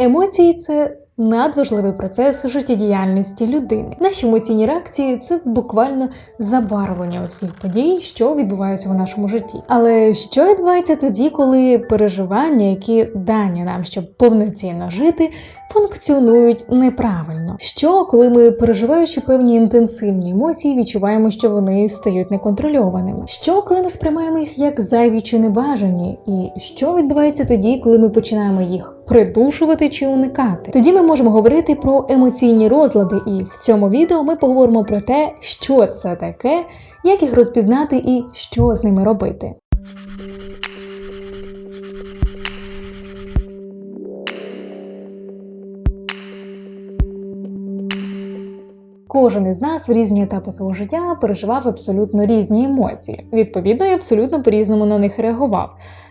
Емоції це надважливий процес життєдіяльності людини. Наші емоційні реакції це буквально забарвлення усіх подій, що відбуваються в нашому житті. Але що відбувається тоді, коли переживання, які дані нам, щоб повноцінно жити, функціонують неправильно? Що, коли ми, переживаючи певні інтенсивні емоції, відчуваємо, що вони стають неконтрольованими? Що, коли ми сприймаємо їх як зайві чи небажані? І що відбувається тоді, коли ми починаємо їх придушувати чи уникати? Тоді ми можемо говорити про емоційні розлади, і в цьому відео ми поговоримо про те, що це таке, як їх розпізнати і що з ними робити. Кожен із нас в різні етапи свого життя переживав абсолютно різні емоції. Відповідно, і абсолютно по-різному на них реагував.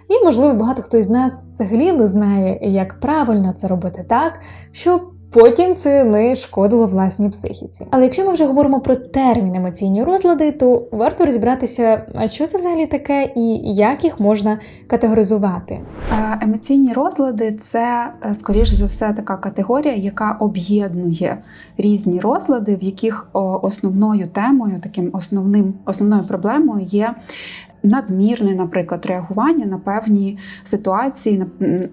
І, можливо, багато хто із нас взагалі не знає, як правильно це робити так, щоб потім це не шкодило власній психіці. Але якщо ми вже говоримо про термін емоційні розлади, то варто розібратися, а що це взагалі таке і як їх можна категоризувати. Е, Емоційні розлади це, е, скоріш за все, така категорія, яка об'єднує різні розлади, в яких основною темою, таким основним основною проблемою є. Надмірне, наприклад, реагування на певні ситуації, на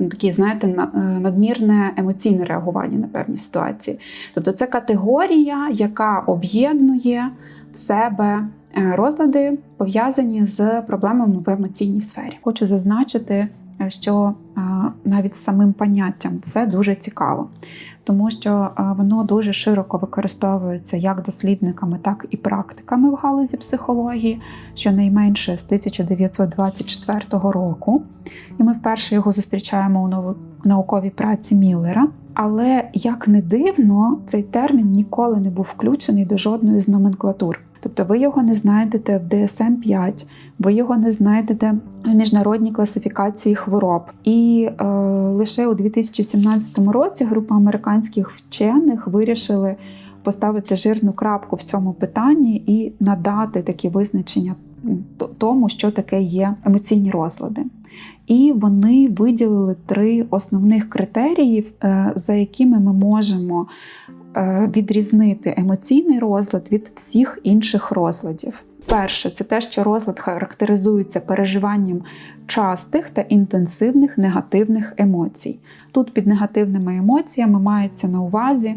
такі, знаєте, на- е, надмірне емоційне реагування на певні ситуації. Тобто це категорія, яка об'єднує в себе е, розлади, пов'язані з проблемами в емоційній сфері. Хочу зазначити, що е, навіть з самим поняттям це дуже цікаво, тому що е, воно дуже широко використовується як дослідниками, так і практиками в галузі психології, щонайменше з 1924 року. І ми вперше його зустрічаємо у науковій праці Міллера. Але як не дивно, цей термін ніколи не був включений до жодної з номенклатур. Тобто ви його не знайдете в DSM-5, ви його не знайдете в міжнародній класифікації хвороб. І е, лише у 2017 році група американських вчених вирішили поставити жирну крапку в цьому питанні і надати такі визначення тому, що таке є емоційні розлади. І вони виділили три основних критерії, е, за якими ми можемо відрізнити емоційний розлад від всіх інших розладів. Перше, це те, що розлад характеризується переживанням частих та інтенсивних негативних емоцій. Тут під негативними емоціями мається на увазі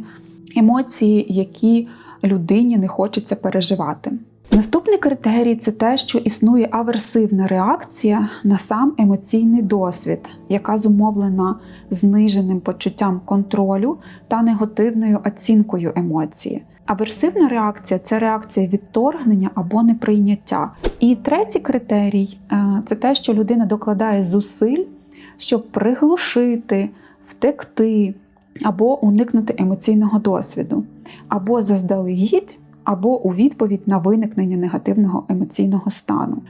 емоції, які людині не хочеться переживати. Наступний критерій це те, що існує аверсивна реакція на сам емоційний досвід, яка зумовлена зниженим почуттям контролю та негативною оцінкою емоції. Аверсивна реакція це реакція відторгнення або неприйняття. І третій критерій е, це те, що людина докладає зусиль, щоб приглушити, втекти або уникнути емоційного досвіду, або заздалегідь, або у відповідь на виникнення негативного емоційного стану.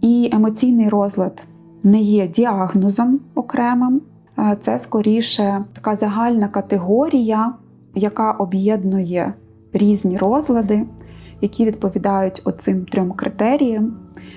І емоційний розлад не є діагнозом окремим, це скоріше така загальна категорія, яка об'єднує різні розлади, які відповідають оцим трьом критеріям,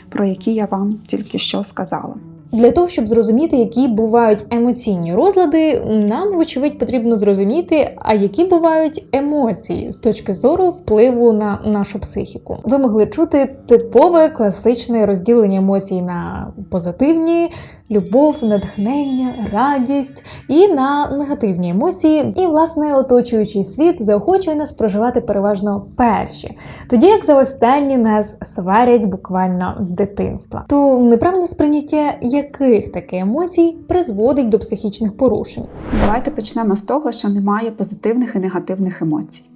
про які я вам тільки що сказала. Для того, щоб зрозуміти, які бувають емоційні розлади, нам, вочевидь, потрібно зрозуміти, а які бувають емоції з точки зору впливу на нашу психіку. Ви могли чути типове класичне розділення емоцій на позитивні, любов, натхнення, радість і на негативні емоції. І, власне, оточуючий світ заохочує нас проживати переважно перші, тоді як за останні нас сварять буквально з дитинства. То неправильне сприйняття яких таки емоцій призводить до психічних порушень. Давайте почнемо з того, що немає позитивних і негативних емоцій.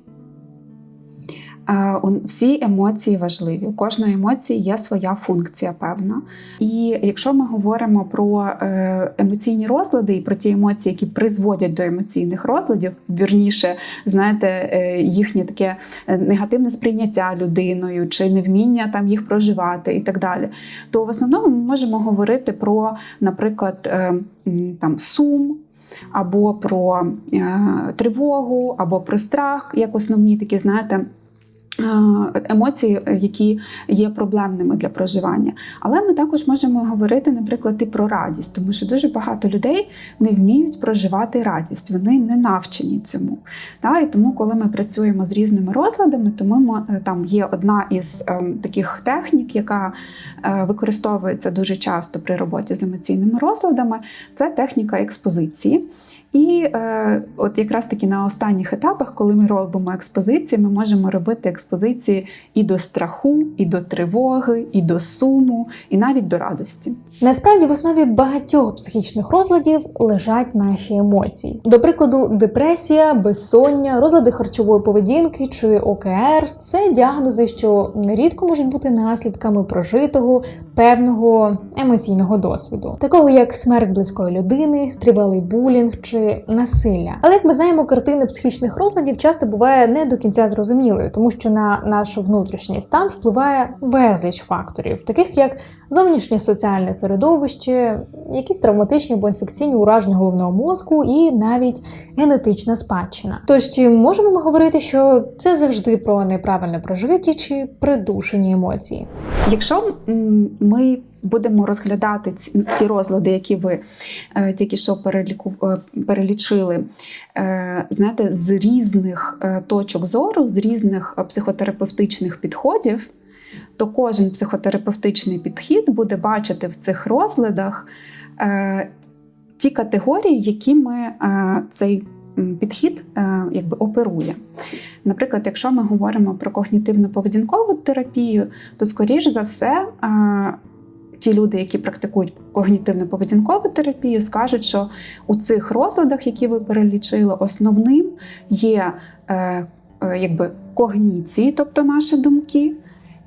Всі емоції важливі. У кожної емоції є своя функція певна. І якщо ми говоримо про е, емоційні розлади і про ті емоції, які призводять до емоційних розладів, вірніше, знаєте, е, їхнє таке е, негативне сприйняття людиною чи невміння там їх проживати і так далі, то в основному ми можемо говорити про, наприклад, там сум або про е, тривогу, або про страх, як основні такі, знаєте, емоції, е, які є проблемними для проживання. Але ми також можемо говорити, наприклад, і про радість, тому що дуже багато людей не вміють проживати радість, вони не навчені цьому. І тому, коли ми працюємо з різними розладами, то ми е, там є одна із ем, таких технік, яка е, використовується дуже часто при роботі з емоційними розладами, це техніка експозиції. І е, от якраз таки на останніх етапах, коли ми робимо експозиції, ми можемо робити експозиції і до страху, і до тривоги, і до суму, і навіть до радості. Насправді в основі багатьох психічних розладів лежать наші емоції. До прикладу, депресія, безсоння, розлади харчової поведінки чи ОКР це діагнози, що нерідко можуть бути наслідками прожитого певного емоційного досвіду, такого як смерть близької людини, тривалий булінг чи насилля. Але як ми знаємо, картина психічних розладів часто буває не до кінця зрозумілою, тому що на наш внутрішній стан впливає безліч факторів, таких як зовнішнє соціальне середовище, якісь травматичні або інфекційні ураження головного мозку і навіть генетична спадщина. Тож чи можемо ми говорити, що це завжди про неправильне прожиті чи придушені емоції? Якщо ми будемо розглядати ці, розлади, які ви е, тільки що е, перелічили, е, знаєте, з різних точок зору, з різних психотерапевтичних підходів, то кожен психотерапевтичний підхід буде бачити в цих розладах е, ті категорії, якими е, цей підхід е, якби оперує. Наприклад, якщо ми говоримо про когнітивно-поведінкову терапію, то скоріш за все. Ті люди, які практикують когнітивно-поведінкову терапію, скажуть, що у цих розладах, які ви перелічили, основним є е, е, якби когніції, тобто наші думки,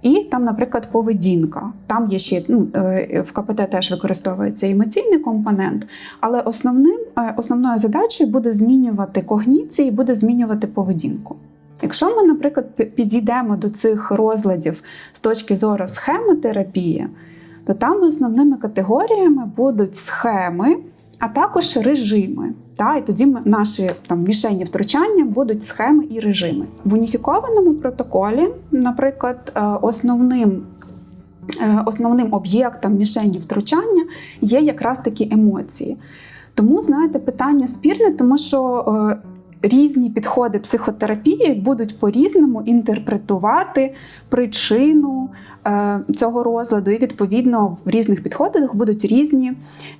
і там, наприклад, поведінка. Там є ще ну, е, в КПТ теж використовується емоційний компонент, але основним, е, основною задачею буде змінювати когніції, буде змінювати поведінку. Якщо ми, наприклад, підійдемо до цих розладів з точки зору схемотерапії, то там основними категоріями будуть схеми, а також режими. Та, і тоді наші там мішені втручання будуть схеми і режими. В уніфікованому протоколі, наприклад, е, основним. е, Основним об'єктом мішені втручання є якраз такі емоції. Тому, знаєте, питання спірне, тому що е, різні підходи психотерапії будуть по-різному інтерпретувати причину е, цього розладу, і відповідно в різних підходах будуть різні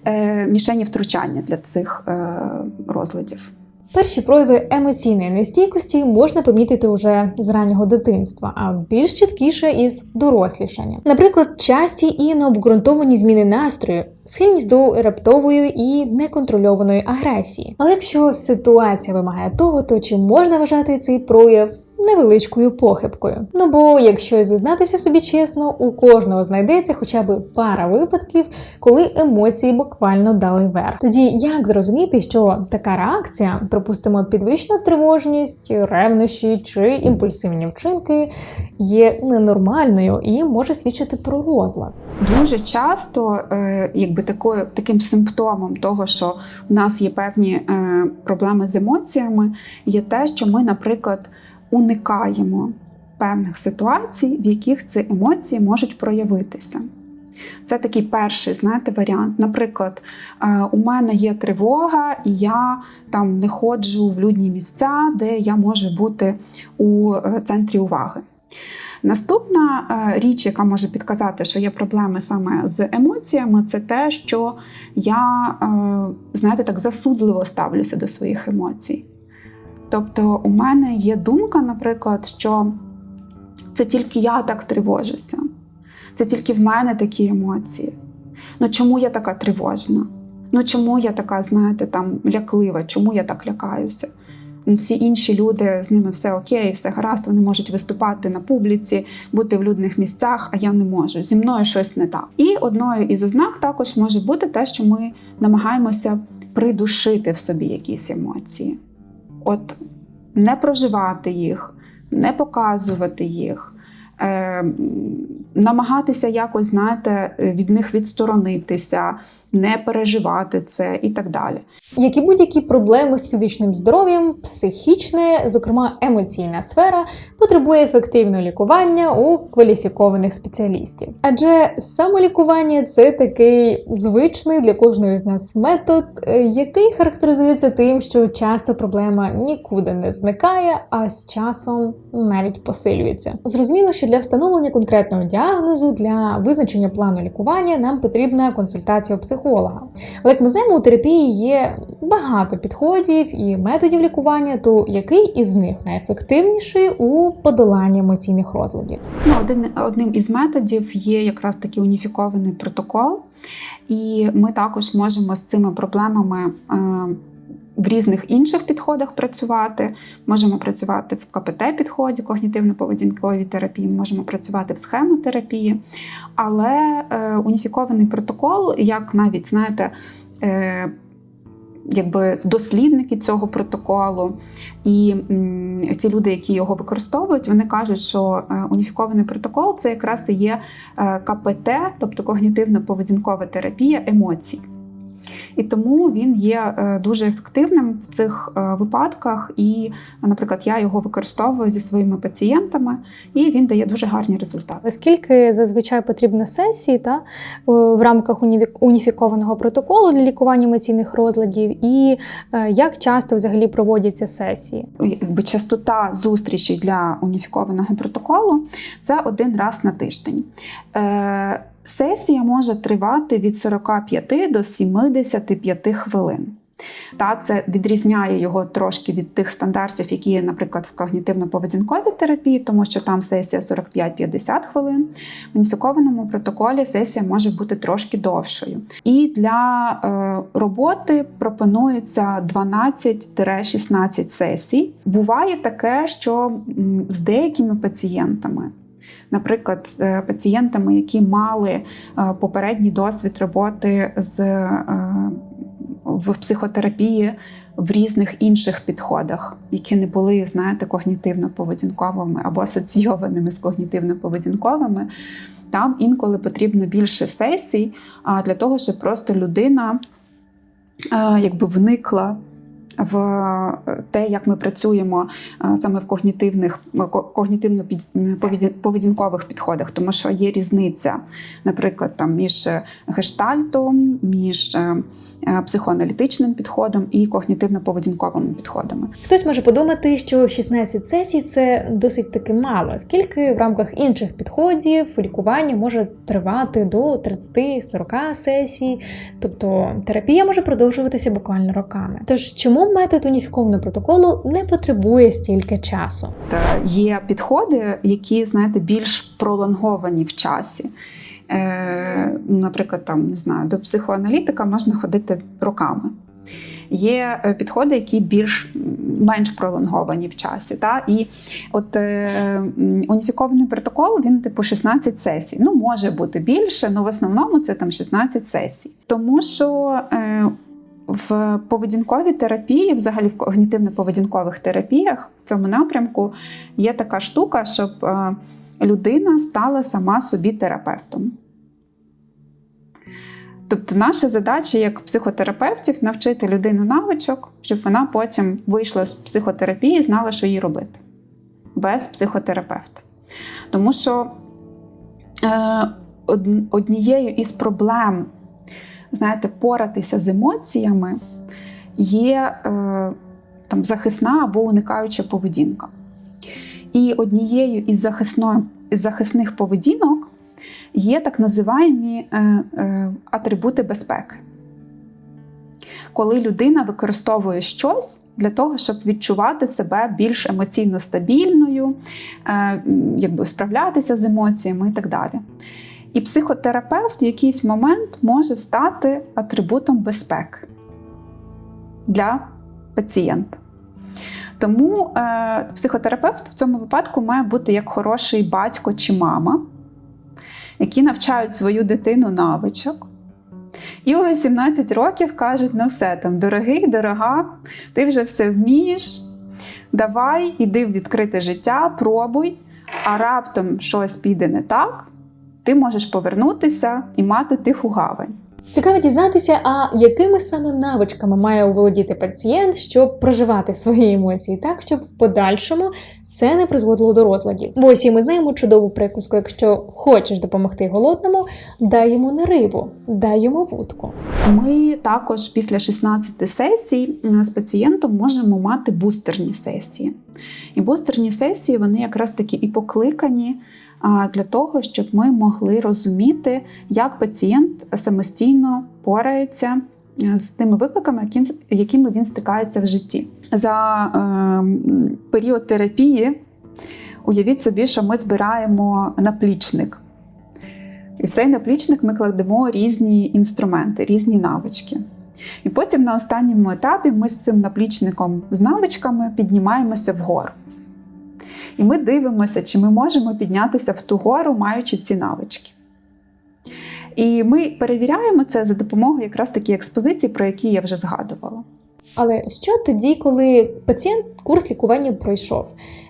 е, мішені втручання для цих е, розладів. Перші прояви емоційної нестійкості можна помітити уже з раннього дитинства, а більш чіткіше із дорослішання. Наприклад, часті і необґрунтовані зміни настрою, схильність до раптової і неконтрольованої агресії. Але якщо ситуація вимагає того, то чи можна вважати цей прояв? Невеличкою похибкою. Ну бо, якщо зізнатися собі чесно, у кожного знайдеться хоча б пара випадків, коли емоції буквально дали верх. Тоді як зрозуміти, що така реакція, припустимо, підвищена тривожність, ревнощі чи імпульсивні вчинки, є ненормальною і може свідчити про розлад? Дуже часто, е, якби такою, таким симптомом того, що у нас є певні е, проблеми з емоціями, є те, що ми, наприклад, уникаємо певних ситуацій, в яких ці емоції можуть проявитися. Це такий перший, знаєте, варіант. Наприклад, е, у мене є тривога, і я там не ходжу в людні місця, де я можу бути у е, центрі уваги. Наступна е, річ, яка може підказати, що є проблеми саме з емоціями, це те, що я, знаєте, так засудливо ставлюся до своїх емоцій. Тобто, у мене є думка, наприклад, що це тільки я так тривожуся, це тільки в мене такі емоції. Ну чому я така тривожна? Ну чому я така, знаєте, там ляклива, чому я так лякаюся? Ну, Всі інші люди з ними все окей, все гаразд, вони можуть виступати на публіці, бути в людних місцях, а я не можу. Зі мною щось не так. І одною із ознак також може бути те, що ми намагаємося придушити в собі якісь емоції. От не проживати їх, не показувати їх, е, намагатися якось, знаєте, від них відсторонитися, не переживати це і так далі. Як і будь-які проблеми з фізичним здоров'ям, психічне, зокрема емоційна сфера, потребує ефективного лікування у кваліфікованих спеціалістів. Адже самолікування це такий звичний для кожної з нас метод, е, який характеризується тим, що часто проблема нікуди не зникає, а з часом навіть посилюється. Зрозуміло, що для встановлення конкретного діагнозу, для визначення плану лікування нам потрібна консультація психолога. Але як ми знаємо, у терапії є багато підходів і методів лікування, то який із них найефективніший у подоланні емоційних розладів? Ну, один, одним із методів є якраз такий уніфікований протокол, і ми також можемо з цими проблемами. Е, в різних інших підходах працювати. Можемо працювати в КПТ-підході, когнітивно-поведінковій терапії, можемо працювати в схемотерапії. Але е, уніфікований протокол, як навіть знаєте, е, якби дослідники цього протоколу, і ці люди, які його використовують, вони кажуть, що е, уніфікований протокол це якраз і є е, КПТ, тобто когнітивно-поведінкова терапія емоцій. І тому він є е, дуже ефективним в цих е, випадках. І, наприклад, я його використовую зі своїми пацієнтами, і він дає дуже гарні результати. Скільки зазвичай потрібно сесій та в рамках уніфікованого протоколу для лікування емоційних розладів, і е, як часто взагалі проводяться сесії? Якби частота зустрічей для уніфікованого протоколу це один раз на тиждень. Сесія може тривати від 45 до 75 хвилин. Та це відрізняє його трошки від тих стандартів, які є, наприклад, в когнітивно-поведінковій терапії, тому що там сесія 45-50 хвилин. В уніфікованому протоколі сесія може бути трошки довшою. І для е, роботи пропонується 12-16 сесій. Буває таке, що з деякими пацієнтами. Наприклад, з е, пацієнтами, які мали е, попередній досвід роботи з е, в психотерапії в різних інших підходах, які не були, знаєте, когнітивно-поведінковими або асоційованими з когнітивно-поведінковими. Там інколи потрібно більше сесій для того, щоб просто людина якби вникла в те, як ми працюємо саме в когнітивних когнітивно-поведінкових підходах, тому що є різниця, наприклад, там між гештальтом, між е, е, психоаналітичним підходом і когнітивно-поведінковими підходами. Хтось може подумати, що 16 сесій це досить таки мало, оскільки в рамках інших підходів лікування може тривати до 30-40 сесій, тобто терапія може продовжуватися буквально роками. Тож чому метод уніфікованого протоколу не потребує стільки часу? Є підходи, які, знаєте, більш пролонговані в часі. Е, наприклад, там не знаю, до психоаналітика можна ходити роками. Є е, підходи, які більш менш пролонговані в часі. Та? І от е, уніфікований протокол він типу 16 сесій. Ну, може бути більше, але в основному це там 16 сесій. Тому що е, в поведінковій терапії, взагалі в когнітивно-поведінкових терапіях в цьому напрямку є така штука, щоб е, людина стала сама собі терапевтом. Тобто, наша задача як психотерапевтів навчити людину навичок, щоб вона потім вийшла з психотерапії і знала, що їй робити без психотерапевта. Тому що е, однією із проблем, знаєте, поратися з емоціями є е, там, захисна або уникаюча поведінка. І однією із, із захисних поведінок є так називаємо е, е, атрибути безпеки. Коли людина використовує щось для того, щоб відчувати себе більш емоційно стабільною, е, якби справлятися з емоціями і так далі. І психотерапевт в якийсь момент може стати атрибутом безпеки для пацієнта. Тому е, психотерапевт в цьому випадку має бути як хороший батько чи мама, які навчають свою дитину навичок. І у 18 років кажуть: ну все там, дорогий, дорога, ти вже все вмієш. Давай, іди в відкрите життя, пробуй, а раптом щось піде не так, ти можеш повернутися і мати тиху гавань. Цікаво дізнатися, а якими саме навичками має оволодіти пацієнт, щоб проживати свої емоції так, щоб в подальшому це не призводило до розладів. Бо всі ми знаємо чудову приказку, якщо хочеш допомогти голодному, дай йому не рибу, дай йому вудку. Ми також після 16 сесій е, з пацієнтом можемо мати бустерні сесії. І бустерні сесії вони якраз таки і покликані для того, щоб ми могли розуміти, як пацієнт самостійно порається е, з тими викликами, яким, якими він стикається в житті. За е, період терапії уявіть собі, що ми збираємо наплічник. І в цей наплічник ми кладемо різні інструменти, різні навички. І потім на останньому етапі ми з цим наплічником з навичками піднімаємося вгору. І ми дивимося, чи ми можемо піднятися в ту гору, маючи ці навички. І ми перевіряємо це за допомогою якраз такі експозиції, про які я вже згадувала. Але що тоді, коли пацієнт курс лікування пройшов?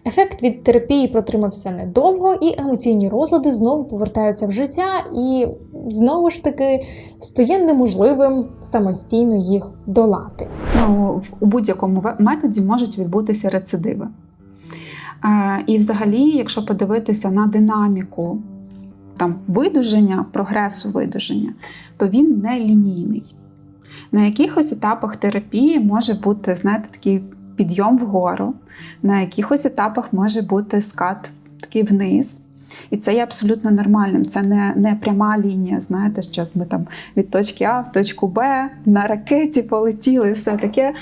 Ефект від терапії протримався недовго, і емоційні розлади знову повертаються в життя, і знову ж таки стає неможливим самостійно їх долати. Ну, в- у будь-якому методі можуть відбутися рецидиви. Е, І, взагалі, якщо подивитися на динаміку там, видуження, прогресу видуження, то він не лінійний. На якихось етапах терапії може бути, знаєте, такий підйом вгору, на якихось етапах може бути скат такий вниз. І це є абсолютно нормальним. Це не, не пряма лінія. Знаєте, що ми там від точки А в точку Б на ракеті полетіли, все таке.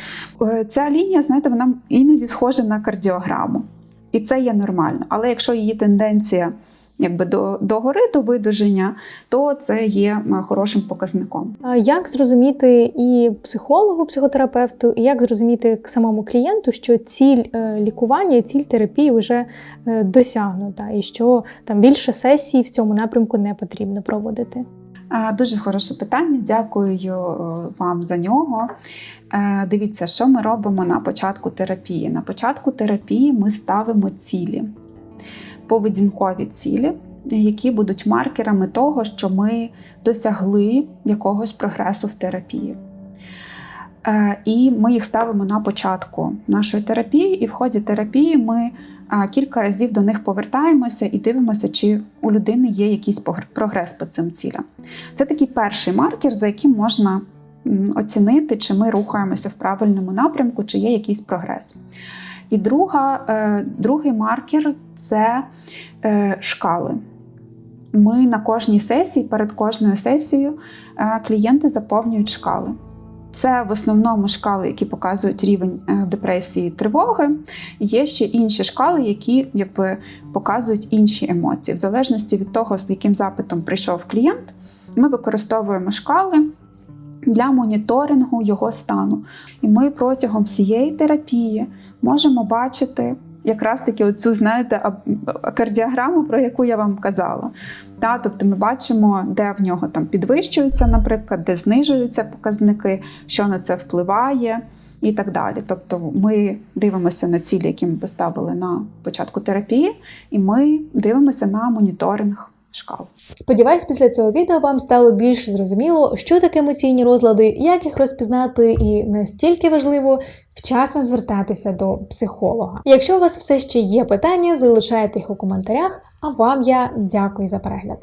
Е, Ця лінія, знаєте, вона іноді схожа на кардіограму. І це є нормально. Але якщо її тенденція якби до, до гори, до видуження, то це є хорошим показником. А Як зрозуміти і психологу, психотерапевту, і як зрозуміти самому клієнту, що ціль е, лікування, ціль терапії вже е, досягнута, і що там більше сесій в цьому напрямку не потрібно проводити? Дуже хороше питання. Дякую е, вам за нього. Е, Дивіться, що ми робимо на початку терапії. На початку терапії ми ставимо цілі, поведінкові цілі, які будуть маркерами того, що ми досягли якогось прогресу в терапії. Е, І ми їх ставимо на початку нашої терапії, і в ході терапії ми кілька разів до них повертаємося і дивимося, чи у людини є якийсь прогрес по цим цілям. Це такий перший маркер, за яким можна оцінити, чи ми рухаємося в правильному напрямку, чи є якийсь прогрес. І друга, е, другий маркер це е, шкали. Ми на кожній сесії, перед кожною сесією, е, клієнти заповнюють шкали. Це в основному шкали, які показують рівень депресії депресії, тривоги. Є ще інші шкали, які якби показують інші емоції. В залежності від того, з яким запитом прийшов клієнт, ми використовуємо шкали для моніторингу його стану. І ми протягом всієї терапії можемо бачити якраз таки оцю, знаєте, кардіограму, про яку я вам казала. Та, тобто ми бачимо, де в нього там підвищуються, наприклад, де знижуються показники, що на це впливає і так далі. Тобто ми дивимося на цілі, які ми поставили на початку терапії, і ми дивимося на моніторинг шкал. Сподіваюсь, після цього відео вам стало більш зрозуміло, що таке емоційні розлади, як їх розпізнати, і настільки важливо вчасно звертатися до психолога. Якщо у вас все ще є питання, залишайте їх у коментарях. А вам я дякую за перегляд.